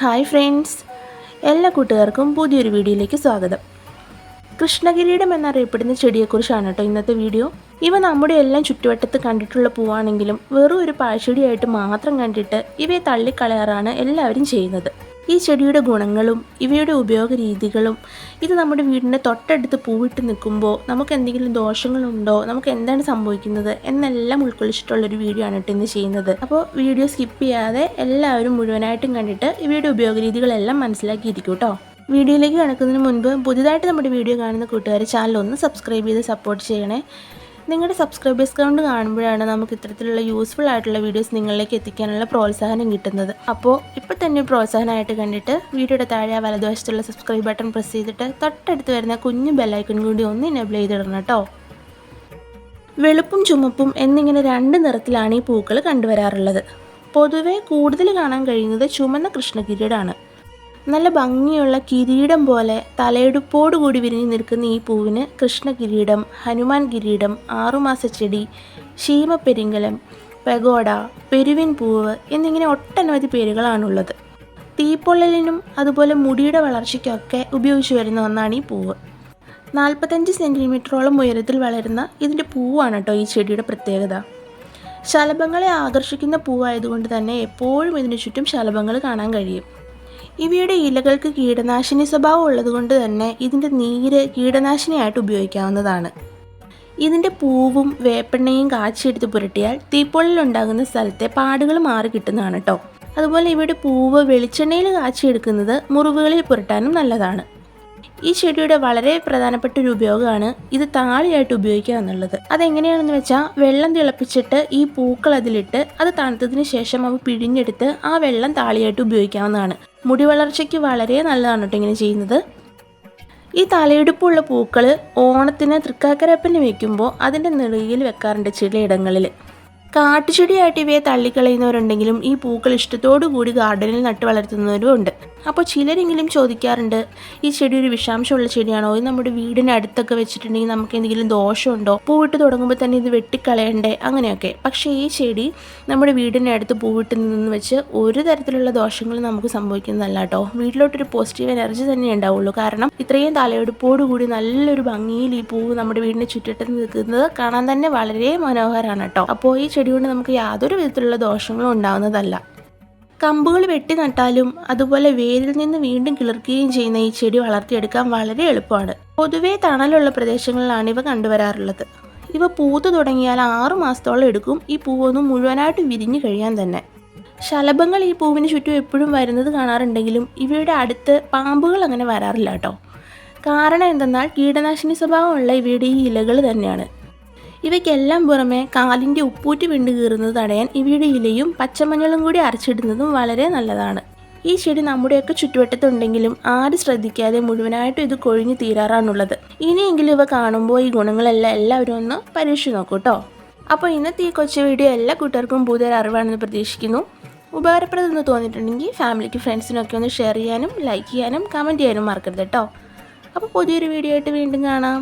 Hi friends എല്ലാ കൂട്ടുകാർക്കും പുതിയൊരു വീഡിയോയിലേക്ക് സ്വാഗതം. കൃഷ്ണകിരീടം എന്നറിയപ്പെടുന്ന ചെടിയെക്കുറിച്ചാണ് കേട്ടോ ഇന്നത്തെ വീഡിയോ. ഇവ നമ്മുടെ എല്ലാം ചുറ്റുവട്ടത്ത് കണ്ടിട്ടുള്ള പൂവാണെങ്കിലും വെറും ഒരു പാഴ്ചെടിയായിട്ട് മാത്രം കണ്ടിട്ട് ഇവയെ തള്ളിക്കളയാറാണ് എല്ലാവരും ചെയ്യുന്നത്. ഈ ചെടിയുടെ ഗുണങ്ങളും ഇവയുടെ ഉപയോഗ രീതികളും ഇത് നമ്മുടെ വീടിന്റെ തൊട്ടടുത്ത് പൂവിട്ട് നിൽക്കുമ്പോൾ നമുക്ക് എന്തെങ്കിലും ദോഷങ്ങളുണ്ടോ നമുക്ക് എന്താണ് സംഭവിക്കുന്നത് എന്നെല്ലാം ഉൾക്കൊള്ളിച്ചിട്ടുള്ളൊരു വീഡിയോ ആണ് കേട്ടോ ഇന്ന് ചെയ്യുന്നത്. അപ്പോൾ വീഡിയോ സ്കിപ്പ് ചെയ്യാതെ എല്ലാവരും മുഴുവനായിട്ടും കണ്ടിട്ട് ഇവയുടെ ഉപയോഗ രീതികളെല്ലാം മനസ്സിലാക്കിയിരിക്കും കേട്ടോ. വീഡിയോയിലേക്ക് കടക്കുന്നതിന് മുൻപ് പുതിയതായിട്ട് നമ്മുടെ വീഡിയോ കാണുന്ന കൂട്ടുകാർ ചാനൽ ഒന്ന് സബ്സ്ക്രൈബ് ചെയ്ത് സപ്പോർട്ട് ചെയ്യണേ. നിങ്ങളുടെ സബ്സ്ക്രൈബേഴ്സ് കൗണ്ട് കാണുമ്പോഴാണ് നമുക്ക് ഇത്തരത്തിലുള്ള യൂസ്ഫുൾ ആയിട്ടുള്ള വീഡിയോസ് നിങ്ങളിലേക്ക് എത്തിക്കാനുള്ള പ്രോത്സാഹനം കിട്ടുന്നത്. അപ്പോൾ ഇപ്പോൾ തന്നെ പ്രോത്സാഹനമായിട്ട് കണ്ടിട്ട് വീഡിയോയുടെ താഴെ വലതുവശത്തുള്ള സബ്സ്ക്രൈബ് ബട്ടൺ പ്രസ് ചെയ്തിട്ട് തൊട്ടടുത്ത് വരുന്ന കുഞ്ഞു ബെല്ലൈക്കൺ കൂടി ഒന്ന് എനേബിൾ ചെയ്തിടണം കേട്ടോ. വെളുപ്പും ചുമപ്പും എന്നിങ്ങനെ രണ്ട് നിറത്തിലാണ് ഈ പൂക്കൾ കണ്ടുവരാറുള്ളത്. പൊതുവേ കൂടുതൽ കാണാൻ കഴിയുന്നത് ചുമന്ന കൃഷ്ണകിരീടാണ്. നല്ല ഭംഗിയുള്ള കിരീടം പോലെ തലയെടുപ്പോടുകൂടി വിരിഞ്ഞു നിൽക്കുന്ന ഈ പൂവിന് കൃഷ്ണകിരീടം ഹനുമാൻ കിരീടം ആറുമാസ ചെടി ശീമപ്പെരിങ്കലം പെഗോഡ പെരുവിൻ പൂവ് എന്നിങ്ങനെ ഒട്ടനവധി പേരുകളാണുള്ളത്. തീപ്പൊള്ളലിനും അതുപോലെ മുടിയുടെ വളർച്ചയ്ക്കൊക്കെ ഉപയോഗിച്ചു വരുന്ന ഒന്നാണ് ഈ പൂവ്. നാൽപ്പത്തഞ്ച് സെന്റിമീറ്ററോളം ഉയരത്തിൽ വളരുന്ന ഇതിന്റെ പൂവാണ് കേട്ടോ ഈ ചെടിയുടെ പ്രത്യേകത. ശലഭങ്ങളെ ആകർഷിക്കുന്ന പൂവായതുകൊണ്ട് തന്നെ എപ്പോഴും ഇതിനു ചുറ്റും ശലഭങ്ങൾ കാണാൻ കഴിയും. ഇവയുടെ ഇലകൾക്ക് കീടനാശിനി സ്വഭാവം ഉള്ളതുകൊണ്ട് തന്നെ ഇതിന്റെ നീര് കീടനാശിനിയായിട്ട് ഉപയോഗിക്കാവുന്നതാണ്. ഇതിന്റെ പൂവും വേപ്പെണ്ണയും കാച്ചിയെടുത്ത് പുരട്ടിയാൽ തീപ്പൊള്ളിലുണ്ടാകുന്ന സ്ഥലത്തെ പാടുകൾ മാറി കിട്ടുന്നതാണ് കേട്ടോ അതുപോലെ ഇവയുടെ പൂവ് വെളിച്ചെണ്ണയിൽ കാച്ചിയെടുക്കുന്നത് മുറിവുകളിൽ പുരട്ടാനും നല്ലതാണ്. ഈ ചെടിയുടെ വളരെ പ്രധാനപ്പെട്ട ഒരു ഉപയോഗമാണ് ഇത് താളിയായിട്ട് ഉപയോഗിക്കുക എന്നുള്ളത്. അതെങ്ങനെയാണെന്ന് വെച്ചാൽ വെള്ളം തിളപ്പിച്ചിട്ട് ഈ പൂക്കൾ അതിലിട്ട് അത് തണുത്തതിന് ശേഷം അവ പിഴിഞ്ഞെടുത്ത് ആ വെള്ളം താളിയായിട്ട് ഉപയോഗിക്കാവുന്നതാണ്. മുടി വളർച്ചയ്ക്ക് വളരെ നല്ലതാണ് കേട്ടോ ഇങ്ങനെ ചെയ്യുന്നത്. ഈ തലയെടുപ്പുള്ള പൂക്കൾ ഓണത്തിന് തൃക്കാക്കരപ്പന് വയ്ക്കുമ്പോൾ അതിന്റെ നെറുകയിൽ വെക്കാറുണ്ട് ചിലയിടങ്ങളിൽ കാട്ടുചെടിയായിട്ട് ഇവയെ തള്ളിക്കളയുന്നവരുണ്ടെങ്കിലും ഈ പൂക്കൾ ഇഷ്ടത്തോടു കൂടി ഗാർഡനിൽ നട്ടു വളർത്തുന്നവരും ഉണ്ട്. അപ്പോൾ ചിലരെങ്കിലും ചോദിക്കാറുണ്ട് ഈ ചെടി ഒരു വിഷാംശമുള്ള ചെടിയാണോ? ഇത് നമ്മുടെ വീടിന് അടുത്തൊക്കെ വെച്ചിട്ടുണ്ടെങ്കിൽ നമുക്ക് എന്തെങ്കിലും ദോഷമുണ്ടോ? പൂവിട്ട് തുടങ്ങുമ്പോൾ തന്നെ ഇത് വെട്ടിക്കളയണ്ടേ? അങ്ങനെയൊക്കെ. പക്ഷേ ഈ ചെടി നമ്മുടെ വീടിന്റെ അടുത്ത് പൂവിട്ട് നിന്ന് വെച്ച് ഒരു തരത്തിലുള്ള ദോഷങ്ങളും നമുക്ക് സംഭവിക്കുന്നതല്ല കേട്ടോ. വീട്ടിലോട്ടൊരു പോസിറ്റീവ് എനർജി തന്നെ ഉണ്ടാവുള്ളൂ. കാരണം ഇത്രയും തലയെടുപ്പോടുകൂടി നല്ലൊരു ഭംഗിയിൽ ഈ പൂവ് നമ്മുടെ വീടിന്റെ ചുറ്റത്ത് നിൽക്കുന്നത് കാണാൻ തന്നെ വളരെ മനോഹരമാണ് കേട്ടോ. അപ്പോൾ ഈ ചെടി കൊണ്ട് നമുക്ക് യാതൊരു വിധത്തിലുള്ള ദോഷങ്ങളും ഉണ്ടാവുന്നതല്ല. കമ്പുകൾ വെട്ടി നട്ടാലും അതുപോലെ വേരിൽ നിന്ന് വീണ്ടും കിളിർക്കുകയും ചെയ്യുന്ന ഈ ചെടി വളർത്തിയെടുക്കാൻ വളരെ എളുപ്പമാണ്. പൊതുവേ തണലുള്ള പ്രദേശങ്ങളിലാണ് ഇവ കണ്ടുവരാറുള്ളത്. ഇവ പൂത്തു തുടങ്ങിയാൽ ആറു മാസത്തോളം എടുക്കും ഈ പൂവൊന്നും മുഴുവനായിട്ട് വിരിഞ്ഞു കഴിയാൻ തന്നെ. ശലഭങ്ങൾ ഈ പൂവിന് ചുറ്റും എപ്പോഴും വരുന്നത് കാണാറുണ്ടെങ്കിലും ഇവയുടെ അടുത്ത് പാമ്പുകൾ അങ്ങനെ വരാറില്ല കേട്ടോ. കാരണം എന്തെന്നാൽ കീടനാശിനി സ്വഭാവമുള്ള ഇവയുടെ ഈ ഇലകൾ തന്നെയാണ്. ഇവയ്ക്കെല്ലാം പുറമെ കാലിന്റെ ഉപ്പൂറ്റി വിണ്ടു കീറുന്നത് തടയാൻ ഇവയുടെ ഇലയും പച്ചമഞ്ഞളും കൂടി അരച്ചിടുന്നതും വളരെ നല്ലതാണ്. ഈ ചെടി നമ്മുടെയൊക്കെ ചുറ്റുവട്ടത്തുണ്ടെങ്കിലും ആരും ശ്രദ്ധിക്കാതെ മുഴുവനായിട്ടും ഇത് കൊഴിഞ്ഞു തീരാറാണുള്ളത്. ഇനിയെങ്കിലും ഇവ കാണുമ്പോൾ ഈ ഗുണങ്ങളെല്ലാം എല്ലാവരും ഒന്ന് പരീക്ഷിച്ചു നോക്കൂ കേട്ടോ അപ്പോൾ ഇന്നത്തെ ഈ കൊച്ചു വീഡിയോ എല്ലാ കൂട്ടുകാർക്കും പുതിയൊരു അറിവാണെന്ന് പ്രതീക്ഷിക്കുന്നു. ഉപകാരപ്രദമെന്ന് തോന്നിയിട്ടുണ്ടെങ്കിൽ ഫാമിലിക്ക് ഫ്രണ്ട്സിനൊക്കെ ഒന്ന് ഷെയർ ചെയ്യാനും ലൈക്ക് ചെയ്യാനും കമന്റ് ചെയ്യാനും മറക്കരുത് കേട്ടോ അപ്പോൾ പുതിയൊരു വീഡിയോ ആയിട്ട് വീണ്ടും കാണാം.